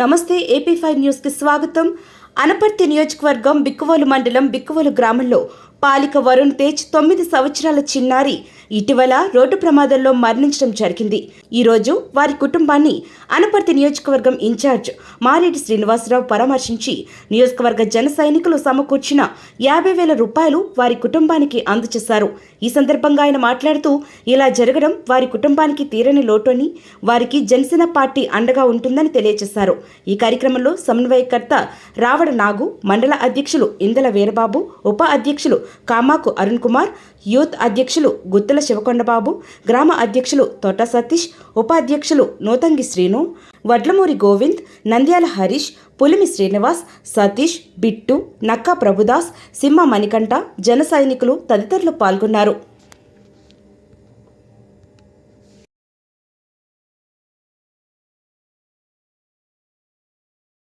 నమస్తే AP five న్యూస్కి స్వాగతం. అనపర్తి నియోజకవర్గం బిక్కువోలు మండలం బిక్కువోలు గ్రామంలో పాలిక వరుణ్ తేజ్ తొమ్మిది సంవత్సరాల చిన్నారి. ఇటీవల రోడ్డు ప్రమాదంలో మరణించడం జరిగింది. ఈరోజు వారి కుటుంబాన్ని అనపర్తి నియోజకవర్గం ఇన్ఛార్జ్ మారేటి శ్రీనివాసరావు పరామర్శించి నియోజకవర్గ జన సైనికులు సమకూర్చిన యాభై వేల రూపాయలు వారి కుటుంబానికి అందజేశారు. ఈ సందర్భంగా ఆయన మాట్లాడుతూ ఇలా జరగడం వారి కుటుంబానికి తీరని లోటుని వారికి జనసేన పార్టీ అండగా ఉంటుందని తెలియజేశారు. ఈ కార్యక్రమంలో సమన్వయకర్త రావడ నాగు మండల అధ్యక్షులు ఇందల వీరబాబు ఉప అధ్యక్షులు కామాకు అరుణ్ కుమార్ యూత్ అధ్యక్షులు గుత్తుల శివకొండబాబు గ్రామ అధ్యక్షులు తోట సతీష్ ఉపాధ్యక్షులు నూతంగి శ్రీను వడ్లమూరి గోవింద్ నంద్యాల హరీష్ పులిమి శ్రీనివాస్ సతీష్ బిట్టు నక్కా ప్రభుదాస్ సింహ మణికంఠ జన సైనికులు తదితరులు పాల్గొన్నారు.